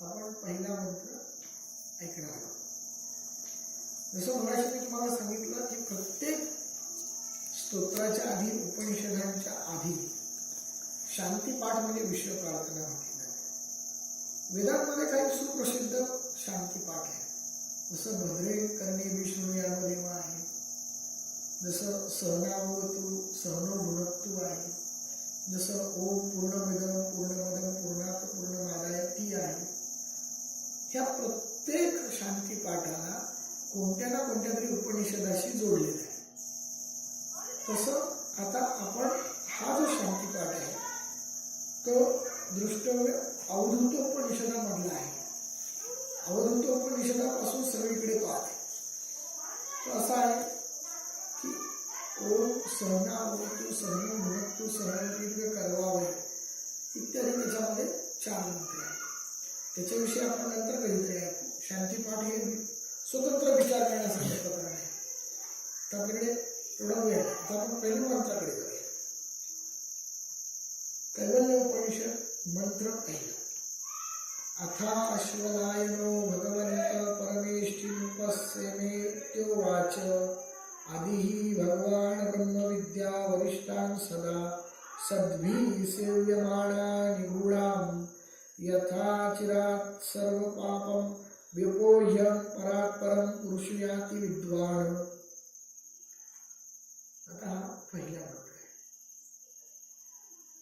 आपण पहिला मंत्र ऐकणार आहोत. जसं मगाशी मी तुम्हाला सांगितलं की प्रत्येक स्तोत्राच्या आधी उपनिषदांच्या आधी शांतीपाठ म्हणजे विश्व प्रार्थना म्हटली जाते वेदांमध्ये काही सुप्रसिद्ध शांतीपाठ आहे. जसं भद्रे करणे विष्णू यामध्ये आहे. जसं सहनावतू सहनो गुणत्व आहे. जसं ओम पूर्णमिदम पूर्णमदम पूर्णात पूर्णमादाय ती आहे ह्या प्रत्येक शांती पाठाला कोणत्या ना कोणत्या तरी उपनिषदाशी जोडलेलं आहे. तसं आता आपण हा जो शांतीपाठ आहे तो दृष्टव्य अवधूतोपनिषदामधला आहे. अवधूतोपनिषदापासून सगळीकडे तो आहे तो असा आहे की ओम सहना होतू सहन भुनक्तू सहन करवावे इत्यादी त्याच्यामध्ये चार मंत्र आहेत. त्याच्याविषयी आपण नंतर बघितले ऐकू शांतीपाठ हे स्वतंत्र विचार करण्यासारखे प्रकरण आहे तर आपल्याकडे एवढा वेळ आता आपण पहिल्या मंत्राकडे जाऊया. कैवल्य उपनिषद मंत्र पहिला अथा अश्वलायनो भगवंत परमेष्ठिमुपस्यमेत्योवाच आदिहि भगवान् ब्रह्मविद्या वरिष्ठान् सदा. सद्भिः सेव्यमाणा निगूढाम्. यथा चिरात् सर्वपापं व्यपोह्य परात् परं विद्वान। आता हा पहिला मंत्र आहे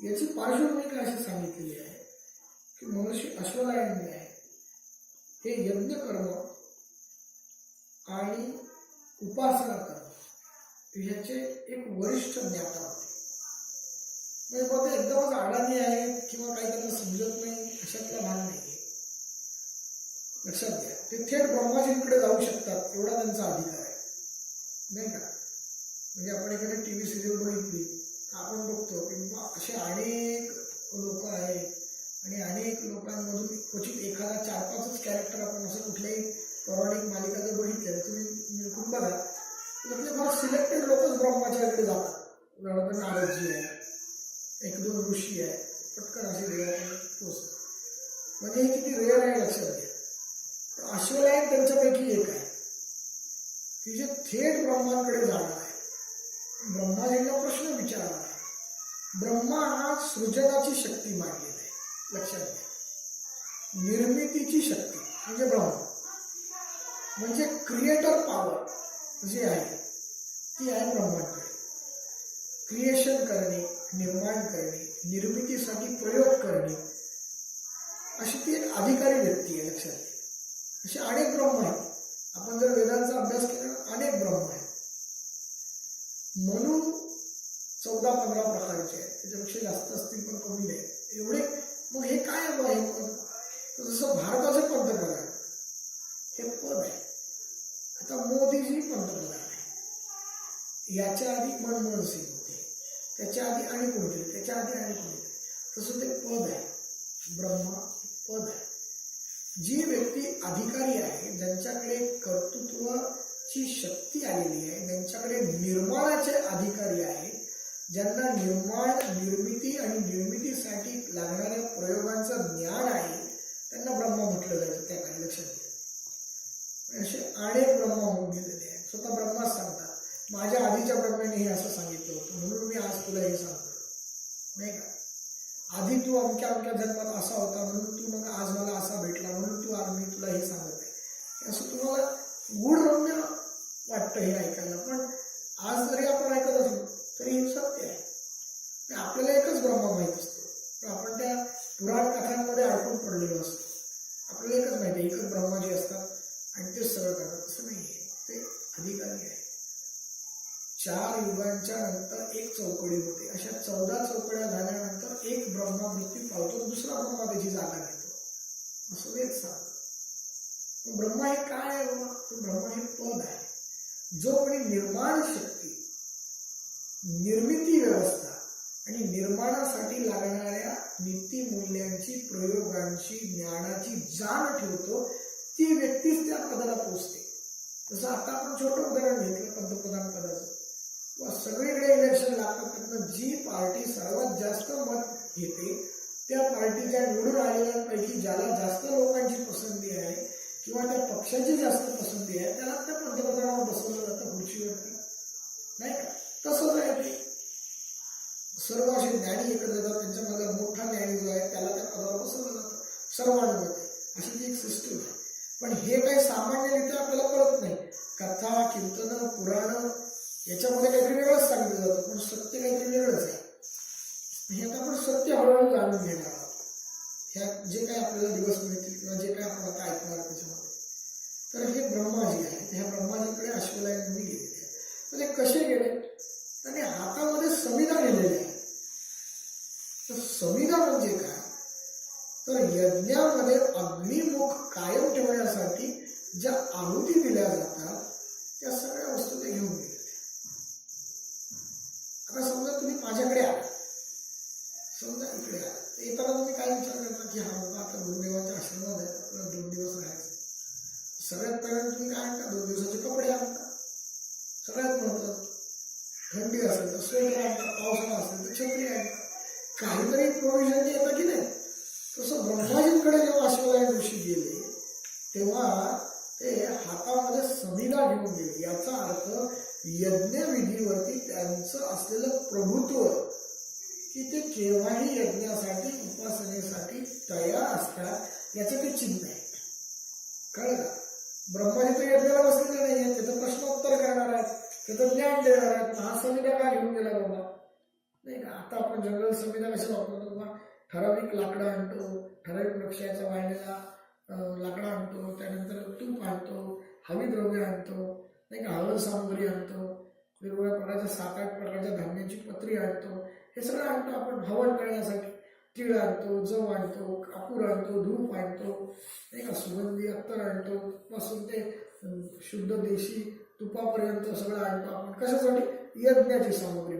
याची पार्श्वभूमिका अशी सांगितलेली आहे की मनुष्य अश्वलायन आहे हे यज्ञ कर्म आणि उपासना कर्म ह्याचे एक वरिष्ठ ज्ञाता होते। म्हणजे बघा ते एकदमच अडाणी आहेत किंवा काही त्यांना समजत नाही शिक्षणाला भाग नाही लक्षात घ्या. ते थेट ब्रह्माजींकडे जाऊ शकतात एवढा त्यांचा अधिकार आहे. नाही का? म्हणजे आपण एखादी टी व्ही सिरियल बघितली तर आपण बघतो की असे अनेक लोक आहेत आणि अनेक लोकांमधून क्वचित एखादा चार पाचच कॅरेक्टर आपण असं कुठल्याही पौराणिक मालिका जर बघितल्या तर तुम्ही निरखून बघा. त्यातले फार सिलेक्टेड लोकच ब्रह्माच्याकडे जातात. उदाहरणार्थ नारदजी आहे एक दोन ऋषी आहे पटकन असे देवाकडे पोचतात म्हणजे हे किती रेअर आहे. लक्षात घ्या अश्वलायन त्यांच्यापैकी एक आहे. की जे थेट ब्रह्मांकडे जाणार आहे. ब्रह्माजींना प्रश्न विचारणार आहे. ब्रह्मा हा सृजनाची शक्ती मानलेला आहे. लक्षात घ्या. निर्मितीची शक्ती, म्हणजे ब्रह्म. म्हणजे क्रिएटर पॉवर जी आहे, ती आहे ब्रह्मांकडे. क्रिएशन करणे, निर्माण करणे, निर्मितीसाठी प्रयोग करणे अशी ती एक अधिकारी व्यक्ती आहे लक्षात असे अनेक ब्रह्म आहेत. आपण जर वेदांचा अभ्यास केला तर अनेक ब्रह्म आहेत. म्हणून चौदा पंधरा प्रकारचे आहेत. त्याच्यापेक्षा जास्त असतील पण कमी नाही. एवढे मग हे काय आहे पद? जसं भारताचं पंतप्रधान हे पद आहे. आता मोदीजी पंतप्रधान आहे. याच्या आधी मनमोहन सिंग होते. त्याच्या आधी आणि कोणते? त्याच्या आधी आणि कोणते? तसं ते पद आहे. ब्रह्मा पद आहे. जी व्यक्ती अधिकारी आहे ज्यांच्याकडे कर्तृत्वाची शक्ती आलेली आहे ज्यांच्याकडे निर्माणाचे अधिकारी आहेत ज्यांना निर्माण निर्मिती आणि निर्मितीसाठी लागणाऱ्या प्रयोगांचं ज्ञान आहे त्यांना ब्रह्मा म्हटलं जायचं त्या काही लक्षात घ्या असे अनेक ब्रह्मा होऊन गेलेले आहेत स्वतः ब्रह्माच सांगतात माझ्या आधीच्या ब्रह्माने हे असं सांगितलं होतं म्हणून मी आज तुला हे सांगतो नाही का आधी तू अमक्या अमक्या जन्मात असा होता म्हणून तू मग आज मला असा भेटला म्हणून तू आज मी तुला हे सांगत आहे असं तुम्हाला गूढ रम्य वाटतं हे ऐकायला पण आज जरी आपण ऐकत असलो तरी हे सत्य आहे आणि आपल्याला एकच ब्रह्मा माहीत असतो पण आपण त्या पुराण कथांमध्ये अडकून पडलेलो असतो. आपल्याला एकच माहिती आहे एकच ब्रह्माजी असतात आणि ते सरळ करतात असं नाही आहे. ते अधिकारी आहे. चार युगांच्या नंतर एक चौकडी होते. अशा चौदा चौकड्या झाल्यानंतर एक ब्रह्मा मृत्यू पावतो दुसरा ब्रह्मा त्याची जागा घेतो. असं तेच सांग ब्रह्मा हे काय आहे बाबा? ब्रह्मा हे पद आहे. जो कोणी निर्माण शक्ती निर्मिती व्यवस्था आणि निर्माणासाठी लागणाऱ्या नीतिमूल्यांची प्रयोगांची ज्ञानाची जाण ठेवतो ती व्यक्तीच त्या पदाला पोचते. जसं आता आपण छोटं उदाहरण घेतलं पंतप्रधान पदाचं. व सगळीकडे इलेक्शन लागतात त्यातनं जी पार्टी सर्वात जास्त मत घेते त्या पार्टीच्या निवडून आलेल्यांपैकी ज्याला जास्त लोकांची पसंती आहे किंवा त्या पक्षाची जास्त पसंती आहे त्याला त्या पंतप्रधानावर बसवलं जातं खुर्चीवरती. नाही का? तसंच आहे ते. सर्व असे ज्ञानी इकडे जातात त्यांच्या त्यांच्यामध्ये मोठा ज्ञानी जो आहे त्याला त्या पदावर बसवलं जातं. सर्वांमध्ये अशी ती एक सिस्टम आहे. पण हे काही सामान्यरित्या आपल्याला कळत नाही. कथा कीर्तन पुराण याच्यामध्ये काहीतरी वेगळंच सांगितलं जातं पण सत्य काहीतरी वेगळंच आहे. हे आता आपण सत्य हळूहळू जाणून घेणार आहोत. ह्या जे काही आपल्याला दिवस मिळतील किंवा जे काही आपण आता ऐकणार त्याच्यामध्ये. तर हे ब्रह्माजी आहेत. ह्या ब्रह्माजीकडे अश्वलायन मी गेलेले आहेत. म्हणजे ते कसे गेले? त्यांनी हातामध्ये संविधा लिहिलेली आहे तर म्हणजे काय? तर यज्ञामध्ये अग्निमुख कायम ठेवण्यासाठी ज्या आहुती दिल्या जातात त्या सगळ्या वस्तू ते घेऊन गेले. आता समजा तुम्ही माझ्याकडे आला. समजा इकडे आला. येताना तुम्ही काय विचार करता की हा बाबा आता गुरुदेवाच्या आश्रमात आहे आपल्याला दोन दिवस राहायचं सगळ्यात पहिल्यांदा तुम्ही काय आणता दोन दिवसाचे कपडे आणता. सगळ्यात महत्वाचं थंडी असेल तर स्वेटर आणता पावसाळा असेल तर छत्री आणता. काहीतरी प्रोविजन येतं की नाही? तसं ब्रह्माजींकडे जेव्हा अश्वलायन ऋषी गेले तेव्हा ते हातामध्ये समिधा घेऊन गेले. याचा अर्थ यज्ञविधीवरती त्यांचं असलेलं प्रभुत्व की ते केव्हाही यज्ञासाठी उपासनेसाठी तयार असतात याचं ते चिन्ह आहे. कळलं का? ब्रह्माजी तर यज्ञाला बसलेले नाही आहेत त्याचं प्रश्नोत्तर करणार आहेत त्याचं ज्ञान देणार आहेत मग हा समिधा का घेऊन गेला बाबा? नाही का? आता आपण जनरल संविधा कशा वापरतो किंवा ठराविक लाकडं आणतो ठराविक वृक्षाचा वाढलेला लाकडं आणतो त्यानंतर तूप आणतो हवी द्रव्य आणतो नाही का? हवन सामग्री आणतो वेगवेगळ्या प्रकारच्या सात आठ प्रकारच्या धान्याची पत्री आणतो हे सगळं आणतो आपण हवन करण्यासाठी. तीळ आणतो जव आणतो कापूर आणतो धूप आणतो नाही का? सुगंधी अत्तर आणतो पासून ते शुद्ध देशी तुपापर्यंत सगळं आणतो आपण. कशासाठी? यज्ञाची सामग्री.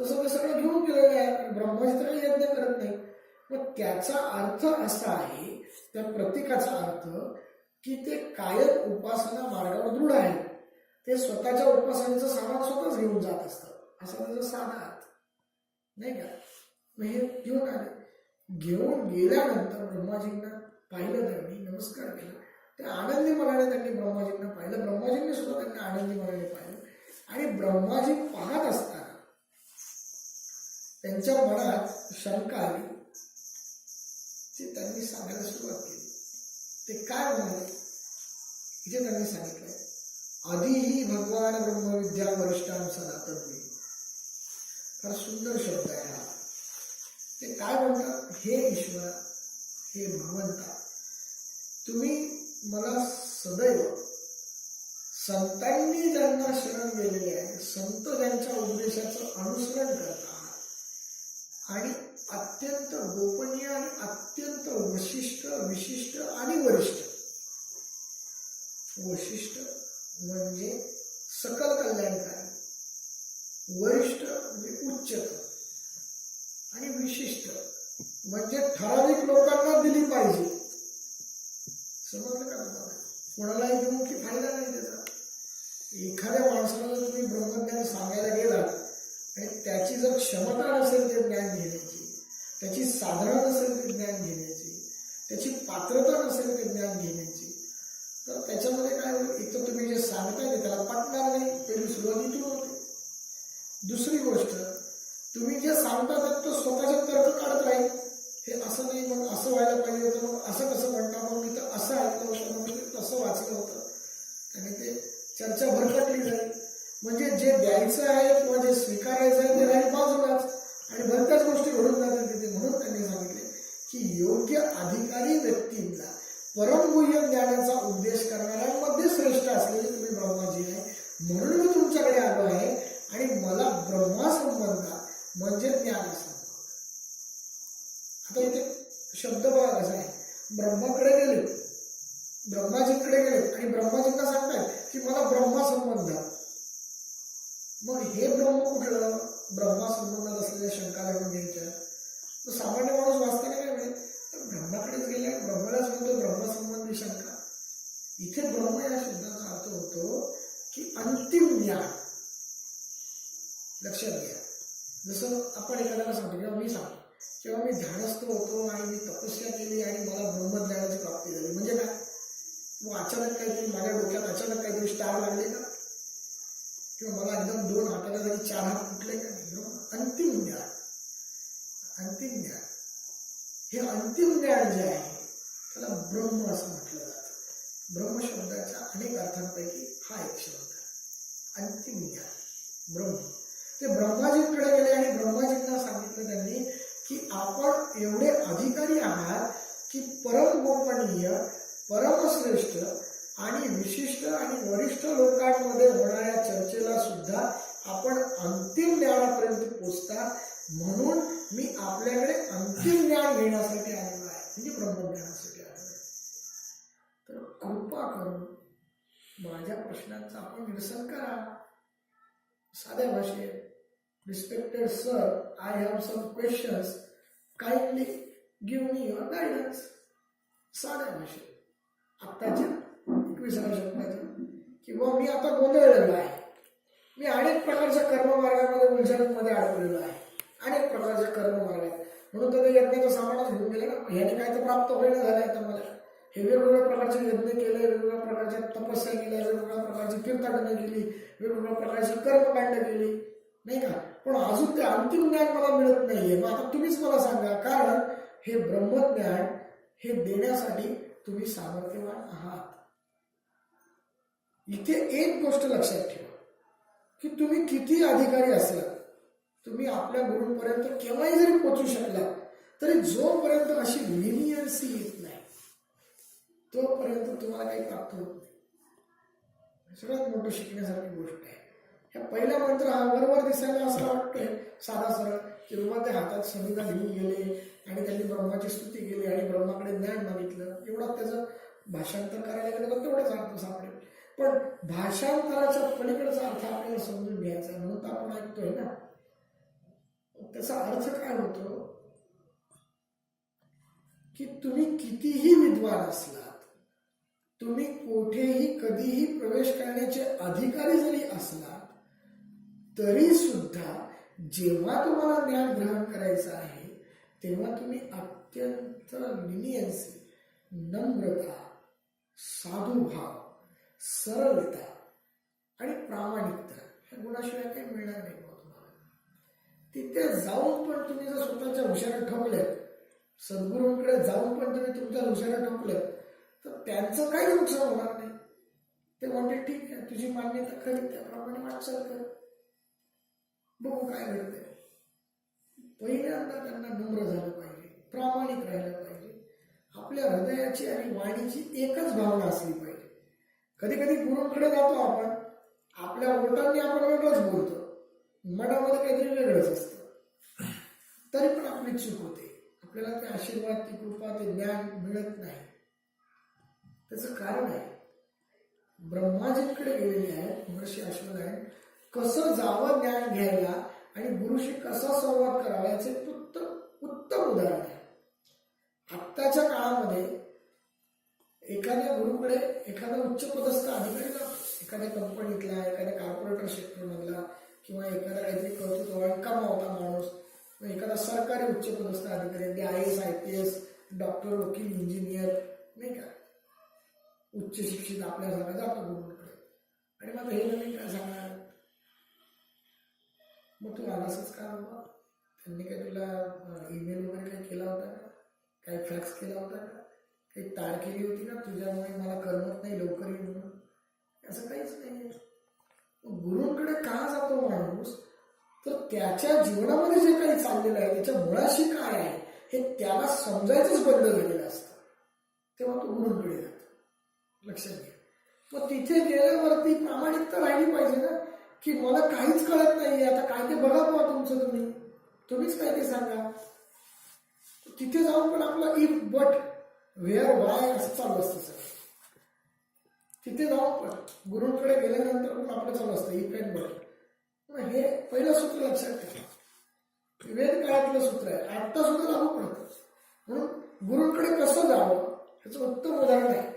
तसं ते सगळं घेऊन गेलेलं आहे. ब्रह्मास्त्र यज्ञ करत नाही. मग त्याचा अर्थ असा आहे त्या प्रतीकाचा अर्थ की ते कायम उपासना मार्गावर दृढ आहे. ते स्वतःच्या उपासनेचं सामान स्वतःच घेऊन जात असतं. असा त्याचा साधा अर्थ. नाही का? मग हे घेऊन आले. घेऊन गेल्यानंतर ब्रह्माजींना पाहिलं त्यांनी नमस्कार केला. ते आनंदी मनाने त्यांनी ब्रह्माजींना पाहिलं. ब्रह्माजींनी सुद्धा त्यांना आनंदी मनाने पाहिलं. आणि ब्रह्माजी पाहत असतात. त्यांच्या मनात शंका आली ते त्यांनी सांगायला सुरुवात केली. ते काय म्हणाले? इथे त्यांनी सांगितलंय आधीही भगवान ब्रह्मविद्या वरिष्ठां सनातन फार सुंदर शब्द आहे हा. ते काय म्हणतात? हे ईश्वरा हे भगवंता तुम्ही मला सदैव संतांनी ज्यांना शरण गेलेले आहे संत ज्यांच्या उद्देशाचं अनुसरण करतात आणि अत्यंत गोपनीय आणि अत्यंत वशिष्ठ विशिष्ट आणि वरिष्ठ. वशिष्ठ म्हणजे सकल कल्याणकारी. वरिष्ठ म्हणजे उच्च आणि विशिष्ट म्हणजे ठराविक लोकांना दिली पाहिजे. समजलं का तुम्हाला? कोणालाही देऊन की फायदा नाही त्याचा. एखाद्या माणसाला जर तुम्ही ब्रह्मज्ञान सांगायला गेलात आणि त्याची जर क्षमता नसेल ते ज्ञान घेण्याची त्याची साधना नसेल ते ज्ञान घेण्याची त्याची पात्रता नसेल ते ज्ञान घेण्याची तर त्याच्यामध्ये काय होईल? एक तर तुम्ही जे सांगताय ते त्याला पटणार नाही पहिली सुरुवात होते. दुसरी गोष्ट तुम्ही जे सांगता तो स्वतःचे तर्क काढत राहील. हे असं नाही मग असं व्हायला पाहिजे होतं मग असं कसं म्हणता? मग मी तर असं ऐकलं होतं मग मी तसं वाचलं होतं. त्याने ते चर्चा भरकटली जाईल. म्हणजे जे द्यायचं आहे किंवा जे स्वीकारायचं आहे ते राहील बाजूलाच. आणि भरत्याच गोष्टी घडून जातील तिथे म्हणून त्यांनी सांगितले की योग्य अधिकारी व्यक्तींना परमगुह्य ज्ञानाचा उपदेश करणाऱ्यांमध्ये श्रेष्ठ असलेले तुम्ही ब्रह्माजी आहे. म्हणून मी तुमच्याकडे आलो आहे आणि मला ब्रह्मासंबंधात म्हणजे ज्ञानासंबंध. आता इथे शब्द बघा कसा आहे. ब्रह्माकडे गेले. ब्रह्माजीकडे गेले. आणि ब्रह्माजींना सांगतायत की मला ब्रह्मासंबंधात मग हे ब्रह्म कुठलं? ब्रह्मा संबंधात असलेल्या शंका लागून घ्यायच्या तो सामान्य माणूस वाचताना काय मिळेल तर ब्रह्माकडेच गेले ब्रह्मालाच म्हणतो ब्रह्मसंबंधी शंका. इथे ब्रह्म या शब्दाचा अर्थ होतो की अंतिम ज्ञान. लक्षात घ्या. जसं आपण एखाद्याला सांगतो किंवा मी सांगतो किंवा मी ध्यानस्थ होतो आणि मी तपस्या केली आणि मला ब्रह्मज्ञानाची प्राप्ती झाली. म्हणजे काय? अचानक काहीतरी माझ्या डोक्यात अचानक काहीतरी स्टार लागले का? किंवा मला एकदम दोन हाताला जरी चार हात फुटले का नाही अंतिम ज्ञान. अंतिम ज्ञान. हे अंतिम ज्ञान जे आहे त्याला ब्रह्म असं म्हटलं जातं. ब्रह्म शब्दाच्या अनेक अर्थांपैकी हा एक शब्द अंतिम ज्ञान. ब्रह्म. ते ब्रह्माजींकडे गेले आणि ब्रह्माजींना सांगितलं त्यांनी की आपण एवढे अधिकारी आहात की परम गोपनीय परमश्रेष्ठ आणि विशिष्ट आणि वरिष्ठ लोकांमध्ये होणाऱ्या चर्चेला सुद्धा आपण अंतिम ज्ञानापर्यंत पोचता म्हणून मी आपल्याकडे अंतिम ज्ञान घेण्यासाठी आलेलो आहे. म्हणजे ब्रह्मज्ञानासाठी आलेलो आहे. तर कृपा करून माझ्या प्रश्नांचं आपण निरसन करा. साध्या भाषेत respected sir I have some questions kindly give me your guidance साध्या भाषेत. आत्ताच्या एकविसाव्या शतकाच्या किंवा मी आता गोंधळलेलो आहे. मी अनेक प्रकारच्या कर्ममार्गामध्ये उलझणमध्ये अडकलेलो आहे. अनेक प्रकारच्या कर्ममार्ग आहेत म्हणून तर यज्ञाचं सामानच घेऊन गेलं ना. ह्याने काय तर प्राप्त होईना झालं आहे मला. हे वेगवेगळ्या प्रकारचे यज्ञ केले वेगवेगळ्या प्रकारच्या तपस्या केल्या वेगवेगळ्या प्रकारची तीर्थाटने केली वेगवेगळ्या प्रकारची कर्मकांड केली. नाही का? पण अजून ते अंतिम ज्ञान मला मिळत नाहीये. मग आता तुम्हीच मला सांगा. कारण हे ब्रह्मज्ञान हे देण्यासाठी तुम्ही सामर्थ्यवान आहात. इथे एक गोष्ट लक्षात ठेवा की तुम्ही किती अधिकारी असला तुम्ही आपल्या गुरुपर्यंत केव्हाही जरी पोचू शकला तरी जोपर्यंत अशी लिनियन्सी येत नाही तोपर्यंत तुम्हाला काही प्राप्त होत नाही. सगळ्यात मोठं शिकण्यासारखी गोष्ट आहे. ह्या पहिला मंत्र हा वरवर दिसायला असं वाटतंय साधा सरळ की बाबा ते हातात संहिता घेऊन गेले आणि त्यांनी ब्रह्माची स्तुती केली आणि ब्रह्माकडे ज्ञान मागितलं. एवढा त्याचं भाषांतर करायला गेलं तर तेवढंच अर्थ सापडेल. पण भाषांतराच्या पलीकडचा अर्थ आपल्याला समजून घ्यायचा आहे म्हणून तर आपण ऐकतोय ना. त्याचा अर्थ काय होतो? की तुम्ही कितीही विद्वान असलात तुम्ही कुठेही कधीही प्रवेश करण्याचे अधिकारी जरी असलात तरी सुद्धा जेव्हा तुम्हाला ज्ञान ग्रहण करायचं आहे तेव्हा तुम्ही अत्यंत लिनियन्सी नम्रता साधुभाव सरळता आणि प्रामाणिकता ह्या गुणाशिवाय काही मिळणार नाही तुम्हाला. तिथे जाऊन पण तुम्ही जर स्वतःच्या हुशाऱ्या ठोकल्यात सद्गुरूंकडे जाऊन पण तुम्ही तुमच्या हुशाऱ्या ठोकल्यात तर त्यांचं काही नुकसान होणार नाही. ते म्हणते ठीक आहे तुझी मान्यता खरी त्याप्रमाणे वाटचाल कर. बघू काय घडतंय. पहिल्यांदा त्यांना नम्र झालं पाहिजे प्रामाणिक राहिलं पाहिजे. आपल्या हृदयाची आणि वाणीची एकच भावना असली पाहिजे. कधी कधी गुरुंकडे जातो आपण. आपल्या ओटांनी आपण वेगळंच बोलतो. मनामध्ये काहीतरी वेगळंच असतं. तरी पण आपली चूक होते. आपल्याला ते आशीर्वाद ती कृपा ते ज्ञान मिळत नाही. त्याचं कारण आहे ब्रह्माजींकडे गेलेले आहेत महर्षी अश्वनारायण कसं जावं ज्ञान घ्यायला आणि गुरुशी कसा संवाद करावा याचे उत्तम उदाहरण आहे. आत्ताच्या काळामध्ये एखाद्या गुरुकडे एखादा उच्चपदस्थ अधिकारी जातो. एखाद्या कंपनीतला एखाद्या कॉर्पोरेटर सेक्टरमधला किंवा एखादा काहीतरी कर्तृत्व कमावता माणूस मग एखादा सरकारी उच्चपदस्थ अधिकारी ते I S I P S doctor वकील इंजिनियर नाही का? उच्च शिक्षित आपल्या आपल्यासारखा जातो गुरुकडे. आणि मग हे नवीन काय सांगणार? मग तू आलासच का बाबा? त्यांनी काय तुला ईमेल वगैरे काही केला होता का? काही फॅक्स केला होता का? एक तार केली होती ना तुझ्यामुळे मला करमत नाही लवकर येईल म्हणून असं काहीच नाही मग गुरुंकडे का जातो माणूस? तर त्याच्या जीवनामध्ये जे काही चाललेलं आहे त्याच्या मुळाशी काय आहे हे त्याला समजायचंच बंद झालेलं असतं. तेव्हा तो गुरुंकडे जातो. लक्षात घ्या. मग तिथे गेल्यावरती प्रामाणिकता राहिली पाहिजे ना की मला काहीच कळत नाही आता काय ते बघा बा तुमचं तुम्ही. तुम्हीच काय ते सांगा. तिथे जाऊन पण आपला इफ बट वेअर वाय असं चालू असतं सर. तिथे जाऊन पण गुरुंकडे गेल्यानंतर पण आपलं चालू असतं इफ अँड बट हे पहिलं सूत्र लक्षात ठेवा. वेद काळातलं सूत्र आहे. आत्ता सुद्धा लागू पडतं. म्हणून गुरुंकडे कसं जावं ह्याचं उत्तम उदाहरण आहे.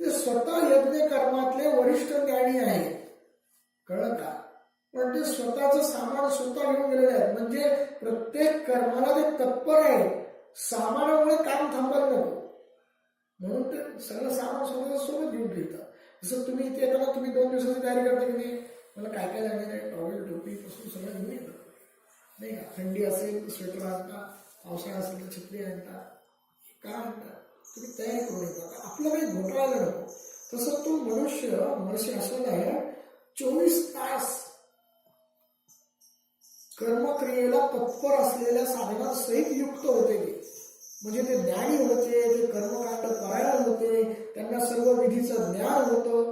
ते स्वतः यज्ञ कर्मातले वरिष्ठ ज्ञानी आहेत. कळलं का? पण ते स्वतःचं सामान स्वतः घेऊन गेलेले आहेत. म्हणजे प्रत्येक कर्माला ते तत्पर आहे सामानामुळे काम थांबायला नको म्हणून ते सगळं सामान सोबत सोबत घेऊन ठेवतात जसं तुम्ही इथे येताना तुम्ही दोन दिवसाची तयारी करता की नाही मला काय काय लागणार आहे टॉवेल, टोपी पासून सगळं घेऊन येतं नाही का थंडी असेल स्वेटर आणता पावसाळा असेल तर छत्री आणता का आणता तुम्ही तयारी करून येता आपलं काही घोटाळा नको तसं तो मनुष्य मनुष्य असलेला आहे चोवीस तास कर्मक्रियेला तत्पर असलेल्या साधनासहित युक्त होते ते. म्हणजे ते ज्ञानी होते ते कर्मकांड परायण होते त्यांना सर्व विधीचं ज्ञान होतं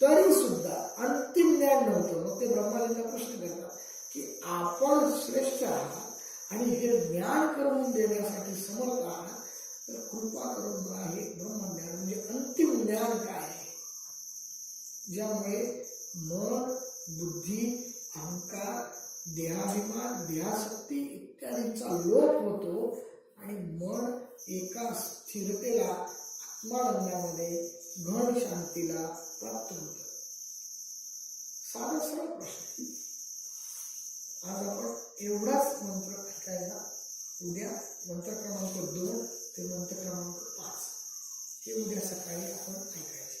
तरी सुद्धा अंतिम ज्ञान नव्हतं. मग ते ब्रह्माजींना प्रश्न करतात की आपण श्रेष्ठ आहात आणि हे ज्ञान करून देण्यासाठी समर्थ आहात तर कृपा करून मला हे ब्रह्मज्ञान म्हणजे अंतिम ज्ञान काय आहे? ज्यामुळे मन बुद्धी अहंकार देहाभिमान देहासक्ती इत्यादींचा लोप होतो आणि मन एका स्थिरतेला आत्मानंदामध्ये घन शांतीला प्राप्त होत. साधा सरळ प्रश्न. आज आपण एवढाच मंत्र ऐकायला उद्या मंत्र क्रमांक दोन ते मंत्र क्रमांक पाच हे उद्या सकाळी आपण ऐकायचे.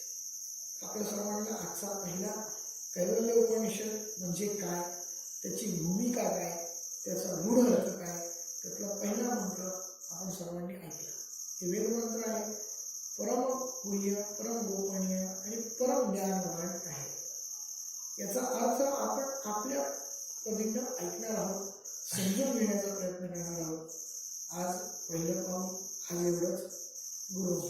आपल्या सर्वांना आजचा पहिला कैवल्य उपनिषद म्हणजे काय? त्याची भूमिका काय त्याचा गूढ अर्थ काय त्यातला पहिला मंत्र आपण सर्वांनी ऐकला. हे वेदमंत्र आहे. परम गुह्य परम गोपनीय आणि परम ज्ञानवान आहे. याचा अर्थ आपण आपल्या पद्धतीनं ऐकणार आहोत समजून घेण्याचा प्रयत्न करणार आहोत. आज पहिलं पाऊल आज एवढंच. गुरु